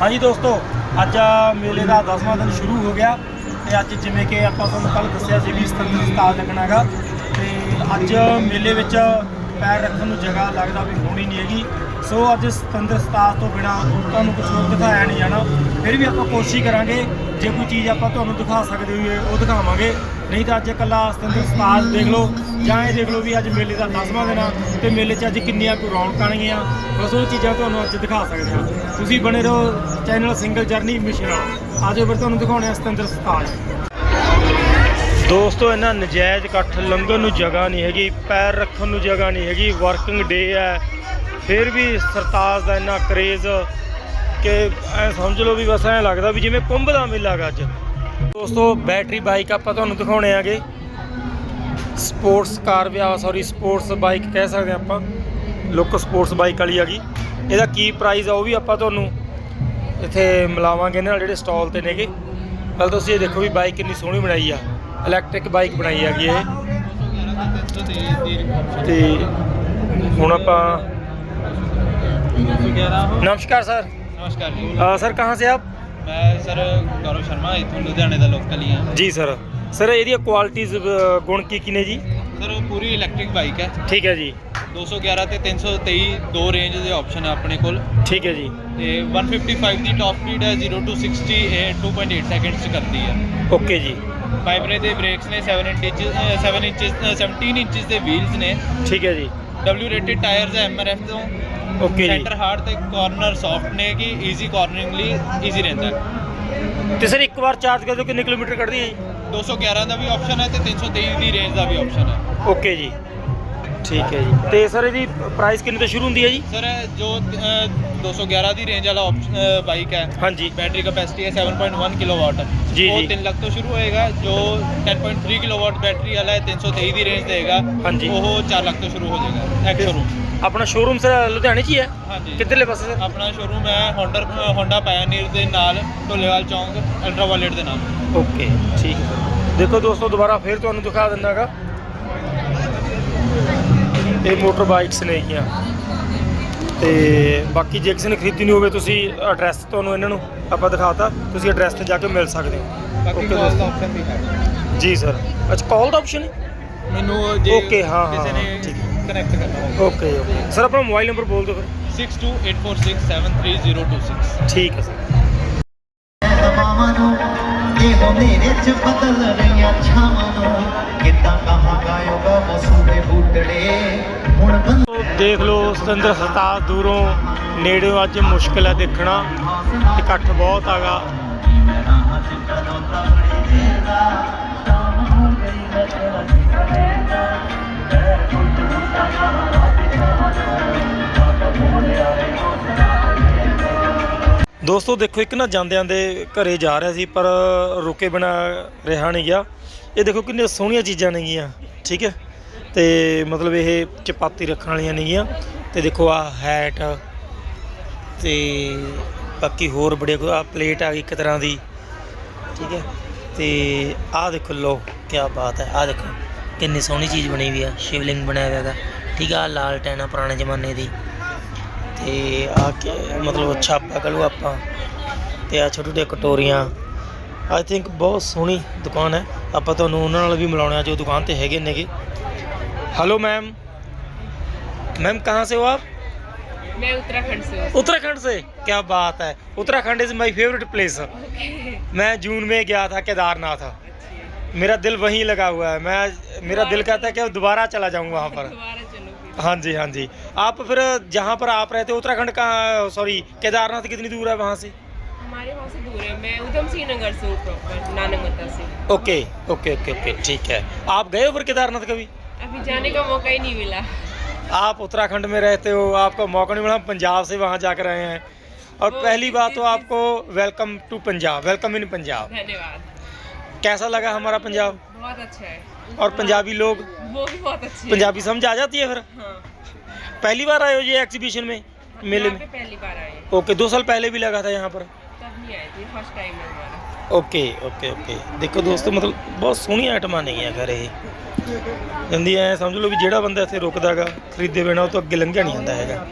ਹਾਂਜੀ ਦੋਸਤੋ, ਅੱਜ ਮੇਲੇ ਦਾ 10ਵਾਂ ਦਿਨ ਸ਼ੁਰੂ ਹੋ ਗਿਆ ਤੇ ਅੱਜ ਜਿਵੇਂ ਕਿ ਆਪਾਂ ਤੁਹਾਨੂੰ ਕੱਲ ਦੱਸਿਆ ਸੀ ਵੀ ਸਤੰਤਰ ਸਤਾਲ ਲੱਗਣਾ ਹੈਗਾ ਤੇ ਅੱਜ ਮੇਲੇ ਵਿੱਚ ਪੈਰ ਰੱਖਣ ਨੂੰ ਜਗ੍ਹਾ ਲੱਗਦਾ ਵੀ ਹੋਣੀ ਨਹੀਂ ਹੈਗੀ। ਸੋ ਅੱਜ ਸਤੰਦਰ ਸਤਾਲ ਤੋਂ ਬਿਨਾ ਤੁਹਾਨੂੰ ਕੁਝ ਹੋਰ ਦਿਖਾਇਆ ਨਹੀਂ ਜਾਣਾ। ਫਿਰ ਵੀ ਆਪਾਂ ਕੋਸ਼ਿਸ਼ ਕਰਾਂਗੇ, ਜੇ ਕੋਈ ਚੀਜ਼ ਆਪਾਂ ਤੁਹਾਨੂੰ ਦਿਖਾ ਸਕਦੇ ਹੋਈਏ, ਉਹ ਦਿਖਾਵਾਂਗੇ। ਨਹੀਂ ਤਾਂ ਅੱਜ ਇਕੱਲਾ ਸਤੰਤਰ ਸਤਾਲ ਦੇਖ ਲਓ, ਜਾਂ ਇਹ ਦੇਖ ਲਓ ਵੀ ਅੱਜ ਮੇਲੇ ਦਾ 10ਵਾਂ ਦਿਨ ਆ, ਤੇ ਮੇਲੇ 'ਚ ਅੱਜ ਕਿੰਨੀਆਂ ਕੁ ਰੌਣਕਾਂ ਆਣਗੀਆਂ ਬਸ ਉਹ ਚੀਜ਼ਾਂ ਤੁਹਾਨੂੰ ਅੱਜ ਦਿਖਾ ਸਕਦੇ ਹਾਂ। ਤੁਸੀਂ ਬਣੇ ਰਹੋ ਚੈਨਲ ਸਿੰਗਲ ਜਰਨੀ ਮਿਸ਼ਨ ਨਾਲ। ਆਜੋ ਫਿਰ ਤੁਹਾਨੂੰ ਦਿਖਾਉਣੇ ਆ ਸਤੰਤਰ ਸਤਾਲ ਦੋਸਤੋ, ਇਹਨਾਂ ਨਜਾਇਜ਼ ਇਕੱਠ ਲੰਘਣ ਨੂੰ ਜਗ੍ਹਾ ਨਹੀਂ ਹੈਗੀ, ਪੈਰ ਰੱਖਣ ਨੂੰ ਜਗ੍ਹਾ ਨਹੀਂ ਹੈਗੀ ਵਰਕਿੰਗ ਡੇ ਹੈ। ਫਿਰ ਵੀ ਸਰਤਾਜ ਦਾ ਇੰਨਾ ਕਰੇਜ਼ ਕਿ ਐ ਸਮਝ ਲਓ ਵੀ ਬਸ ਐ ਲੱਗਦਾ ਵੀ ਜਿਵੇਂ ਕੁੰਭ ਦਾ ਮੇਲਾ ਹੈਗਾ ਅੱਜ। ਦੋਸਤੋ ਬੈਟਰੀ ਬਾਈਕ ਆਪਾਂ ਤੁਹਾਨੂੰ ਦਿਖਾਉਣੇ ਆਗੇ। ਸਪੋਰਟਸ ਕਾਰ ਵੀ ਆ ਸੌਰੀ ਸਪੋਰਟਸ ਬਾਈਕ ਕਹਿ ਸਕਦੇ ਹਾਂ ਆਪਾਂ। ਲੁੱਕ ਸਪੋਰਟਸ ਬਾਈਕ ਵਾਲੀ ਹੈਗੀ ਇਹਦਾ ਕੀ ਪ੍ਰਾਈਸ ਆ ਉਹ ਵੀ ਆਪਾਂ ਤੁਹਾਨੂੰ ਇੱਥੇ ਮਿਲਾਵਾਂਗੇ ਇਹਨਾਂ ਨਾਲ ਜਿਹੜੇ ਸਟਾਲ ਤੇ ਨੇਗੇ। ਪਹਿਲਾਂ ਤੁਸੀਂ ਇਹ ਦੇਖੋ ਵੀ ਬਾਈਕ ਕਿੰਨੀ ਸੋਹਣੀ ਬਣਾਈ ਆ। ਇਲੈਕਟ੍ਰਿਕ ਬਾਈਕ ਬਣਾਈ ਹੈਗੀ ਇਹ। ਤੇ ਹੁਣ ਆਪਾਂ ਨਮਸਕਾਰ ਸਰ। ਨਮਸਕਾਰ ਜੀ। ਸਰ ਕਹਾਂ ਸੇ ਆਪ? ਮੈਂ ਸਰ ਗੌਰਵ ਸ਼ਰਮਾ ਇੱਥੋਂ ਲੁਧਿਆਣੇ ਦਾ ਲੋਕਲ ਹੀ ਹਾਂ। ਜੀ ਸਰ। ਸਰ ਇਹਦੀਆਂ ਕੁਆਲਿਟੀਆਂ ਗੁਣ ਕੀ ਕੀ ਨੇ ਜੀ? ਸਰ ਉਹ ਪੂਰੀ ਇਲੈਕਟ੍ਰਿਕ ਬਾਈਕ ਹੈ। ਠੀਕ ਹੈ ਜੀ। 211 ਤੇ 323 ਦੋ ਰੇਂਜ ਦੇ ਆਪਸ਼ਨ ਹੈ ਆਪਣੇ ਕੋਲ। ਠੀਕ ਹੈ ਜੀ। ਤੇ 155 ਦੀ ਟਾਪ ਸਪੀਡ ਹੈ 0 to 60 ਇਹ 2.8 ਸੈਕਿੰਡਸ ਚ ਕਰਦੀ ਹੈ। ਓਕੇ ਜੀ। ਵਾਈਬਰੇ ਦੇ ਬ੍ਰੇਕਸ ਨੇ 7 ਇੰਚ 7 ਇੰਚਸ 17 ਇੰਚਸ ਦੇ ਵੀਲਸ ਨੇ। ਠੀਕ ਹੈ ਜੀ। W ਰੇਟਡ ਟਾਇਰਸ ਹੈ MRF ਤੋਂ। ਓਕੇ ਜੀ। ਸੈਂਟਰ ਹਾਰਡ ਤੇ ਕਾਰਨਰ ਸੌਫਟ ਨੇ ਕਿ ਈਜ਼ੀ ਕਾਰਨਰਿੰਗ ਲਈ ਈਜ਼ੀ ਰਹਿੰਦਾ ਤੇ ਸਰ ਇੱਕ ਵਾਰ ਚਾਰਜ ਕਰ ਦਿਓ ਕਿੰਨੇ ਕਿਲੋਮੀਟਰ ਕੱਢਦੀ ਹੈ ਜੀ? 211 ਦਾ ਵੀ ਆਪਸ਼ਨ ਹੈ ਤੇ 323 ਦੀ ਰੇਂਜ ਦਾ ਵੀ ਆਪਸ਼ਨ ਹੈ। ਓਕੇ ਜੀ। ਠੀਕ ਹੈ ਜੀ। ਤੇ ਸਰ ਇਹਦੀ ਪ੍ਰਾਈਸ ਕਿੰਨੇ ਤੋਂ ਸ਼ੁਰੂ ਹੁੰਦੀ ਹੈ ਜੀ? ਸਰ ਜੋ ਅ, 211 ਦੀ ਰੇਂਜ ਵਾਲਾ ਬਾਈਕ ਹੈ। ਹਾਂਜੀ। ਬੈਟਰੀ ਕਪੈਸਿਟੀ ਹੈ 7.1 ਕਿਲੋਵਾਟ ਜੀ, ਉਹ ਜੀ। 3 ਲੱਖ ਤੋਂ ਸ਼ੁਰੂ ਹੋਏਗਾ। ਜੋ 10.3 ਕਿਲੋਵਾਟ ਬੈਟਰੀ ਵਾਲਾ ਹੈ 323 ਦੀ ਰੇਂਜ ਦੇਗਾ। ਹਾਂਜੀ। ਉਹ 4 ਲੱਖ ਤੋਂ ਸ਼ੁਰੂ ਹੋ ਜਾਏਗਾ ਐਕਸ ਸ਼ੋਰੂਮ ਆਪਣਾ ਸ਼ੋਰੂਮ ਸਰ ਲੁਧਿਆਣੇ 'ਚ ਹੀ ਹੈ? ਹਾਂਜੀ। ਕਿੱਧਰਲੇ ਪਾਸੇ ਸਰ? ਆਪਣਾ ਸ਼ੋਰੂਮ ਹੈ ਹੋਂਡਾ ਹੋਂਡਾ ਪਾਇਓਨੀਅਰ ਦੇ ਨਾਲ ਢੋਲੇਵਾਲ ਚੌਂਕ ਅਲਟਰਾ ਵਾਇਲਟ ਦੇ ਨਾਲ। ਓਕੇ ਠੀਕ ਹੈ। ਦੇਖੋ ਦੋਸਤੋ ਦੁਬਾਰਾ ਫੇਰ ਤੁਹਾਨੂੰ ਦਿਖਾ ਦਿੰਦਾਗਾ। ਇਹ ਮੋਟਰ ਬਾਈਕਸ ਨੇ ਹੈਗੀਆਂ ਤੇ ਬਾਕੀ ਜੇ ਕਿਸੇ ਨੇ ਖਰੀਦਣੀ ਹੋਵੇ ਤੁਸੀਂ ਐਡਰੈਸ ਤੁਹਾਨੂੰ ਇਹਨਾਂ ਨੂੰ ਆਪਾਂ ਦਿਖਾਤਾ ਤੁਸੀਂ ਐਡਰੈਸ ਤੇ ਜਾ ਕੇ ਮਿਲ ਸਕਦੇ ਹੋ। ਬਾਕੀ ਕਾਲ। ਦਾ ਆਪਸ਼ਨ ਵੀ ਹੈ। ਜੀ ਸਰ ਅੱਛਾ ਕਾਲ ਦਾ ਆਪਸ਼ਨ ਹੈ ਮੈਨੂੰ ਜੇ Okay, ਹਾਂ, ਕਿਸੇ ਨੇ ਠੀਕ ਕਨੈਕਟ ਕਰਨਾ ਹੋਵੇ। ਓਕੇ ਓਕੇ ਸਰ ਆਪਣਾ ਮੋਬਾਈਲ ਨੰਬਰ ਬੋਲ ਦਿਓ ਫਿਰ। 6284673026 ਠੀਕ ਹੈ ਸਰ ਮਾਵਾਂ ਨੂੰ ਇਹੋ ਮੇਰੇ ਚ ਬਦਲ ਰਹੀਆਂ ਛਾਵਾਂ ਨੂੰ। ਕਿੱਦਾਂ ਕਹਾਂ ਗਾਇਓਗਾ ਮਸੂਰੇ ਬੂਟੜੇ। ਹੁਣ ਬੰਦ ਤੋ ਦੇਖ ਲਓ ਸਤਿੰਦਰ ਸਰਤਾਜ ਦੂਰੋਂ ਨੇੜਿਓਂ ਅੱਜ ਮੁਸ਼ਕਿਲ ਹੈ ਦੇਖਣਾ। ਇਕੱਠ ਬਹੁਤ ਆਗਾ ਦੋਸਤੋ, ਦੇਖੋ, ਇੱਕ ਨਾ ਜਾਂਦੇ ਆਂਦੇ ਘਰੇ ਜਾ ਰਿਹਾ ਸੀ, ਪਰ ਰੁਕੇ ਬਿਨਾ ਰਿਹਾ ਨਹੀਂ ਗਿਆ। ਇਹ ਦੇਖੋ ਕਿੰਨੀਆਂ ਸੋਹਣੀਆਂ ਚੀਜ਼ਾਂ ਨੇਗੀਆਂ ਠੀਕ ਹੈ? ਤੇ ਮਤਲਬ ਇਹ ਚਪਾਤੀ ਰੱਖਣ ਵਾਲੀਆਂ ਨੇਗੀਆਂ ਤੇ ਦੇਖੋ ਆ ਹੈਟ ਤੇ ਬਾਕੀ ਹੋਰ ਬੜੇ ਆ ਪਲੇਟ ਆ ਗਈ ਇੱਕ ਤਰ੍ਹਾਂ ਦੀ, ਠੀਕ ਹੈ? ਤੇ ਆਹ ਦੇਖੋ ਲੋ ਕੀ ਬਾਤ ਹੈ। ਆਹ ਦੇਖੋ, ਕਿੰਨੀ ਸੋਹਣੀ ਚੀਜ਼ ਬਣੀ ਹੋਈ ਆ, ਸ਼ਿਵਲਿੰਗ ਬਣਾਇਆ ਹੋਇਆ ਹੈਗਾ। ਠੀਕ ਆ, ਆਹ ਲਾਲ ਟੈਨਾ ਪੁਰਾਣੇ ਜ਼ਮਾਨੇ ਦੀ। ਤੇ ਆ ਕੇ ਮਤਲਬ ਛਾਪਾ ਕਹ ਲਓ ਆਪਾਂ ਤੇ ਆ ਛੋਟੇ ਛੋਟੇ ਕਟੋਰੀਆਂ ਆਈ ਥਿੰਕ ਬਹੁਤ ਸੋਹਣੀ ਦੁਕਾਨ ਹੈ ਆਪਾਂ ਤੁਹਾਨੂੰ ਉਹਨਾਂ ਨਾਲ ਵੀ ਮਿਲਾਉਣਾ ਹੈ ਜੋ ਦੁਕਾਨ ਤੇ ਹੈਗੇ ਨੇਗੇ हेलो मैम मैम कहाँ से हो आप मैं उत्तराखंड से हूँ उत्तराखंड से क्या बात है Uttarakhand is my favourite place मैं जून में गया था केदारनाथ मेरा दिल वहीं लगा हुआ है मैं मेरा दिल कहता है कि दोबारा चला जाऊँ वहाँ पर दोबारा चलो हाँ जी हाँ जी। आप फिर जहाँ पर आप रहते हो उत्तराखंड का सॉरी केदारनाथ कितनी दूर है वहाँ से? हमारे वहाँ से दूर है। मैं उधम सिंह नगर से हूँ प्रॉपर नानमता से। ओके ओके ओके ओके ठीक है। आप गए हो फिर केदारनाथ कभी? अभी जाने का मौका ही नहीं मिला। आप उत्तराखंड में रहते हो आपको मौका नहीं मिला हम पंजाब से वहाँ जाकर आए हैं। और पहली बात तो आपको welcome to Punjab welcome in Punjab. धन्यवाद। कैसा लगा हमारा पंजाब? बहुत अच्छा है। और पंजाबी लोग वो भी बहुत अच्छे हैं। पंजाबी समझ आ जाती है फिर हाँ पहली बार आए हो ये एग्जीबिशन में हम मेले यहाँ में पे पहली बार आए हैं। ओके दो साल पहले भी लगा था यहाँ पर तब नहीं आए थे फर्स्ट टाइम है हमारा ਓਕੇ ਓਕੇ ਓਕੇ ਦੇਖੋ ਦੋਸਤੋ ਮਤਲਬ ਬਹੁਤ ਸੋਹਣੀਆਂ ਆਈਟਮਾਂ ਨੇਗੀਆਂ ਘਰ ਇਹ ਜਾਂਦੀ ਐ ਸਮਝ ਲਓ ਵੀ ਜਿਹੜਾ ਬੰਦਾ ਇੱਥੇ ਰੁਕਦਾਗਾ ਖਰੀਦੇ ਬਿਨਾ ਉਹ ਤੋਂ ਅੱਗੇ ਲੰਘਿਆ ਨਹੀਂ ਜਾਂਦਾ ਹੈਗਾ